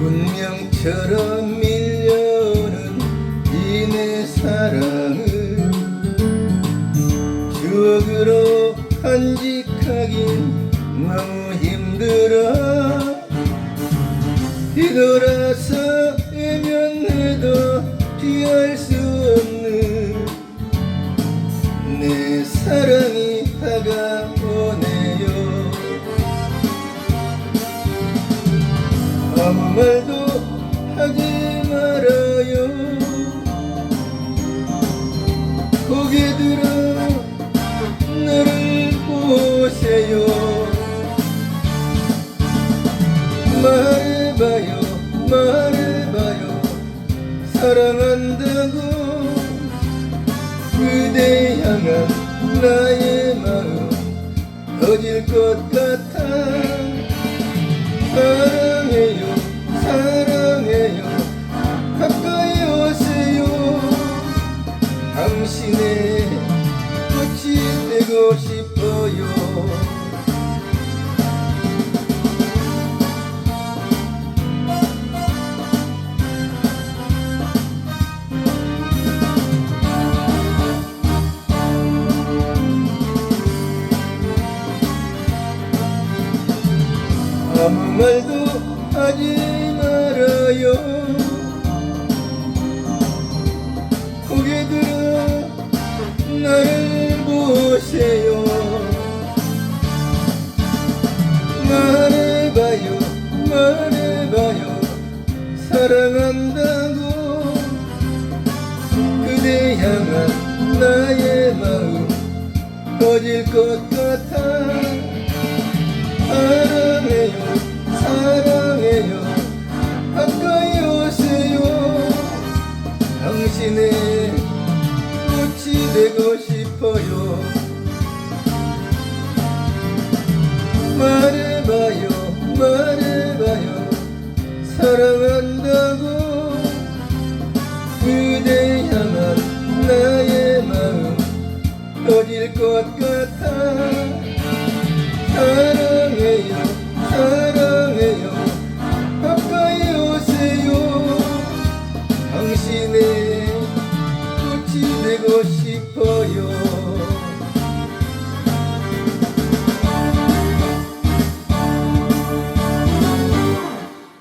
운명처럼 밀려오는 이내 사랑을 추억으로 간직하긴 너무 힘들어. 뒤돌아서 외면해도 피할 수 말도 하지 말아요. 고개 들어 나를 보세요. 말해봐요 말해봐요. 사랑한다고 그대 향한 나의 마음 터질 것 같아. 사랑해요 사랑해요. 가까이 오세요. 당신의 꽃이 되고 싶어요. 아무 말도 하지 말아요. 고개 들어 나를 보세요. 말해봐요 말해봐요. 사랑한다고 그대 향한 나의 마음 터질 것 같아 꽃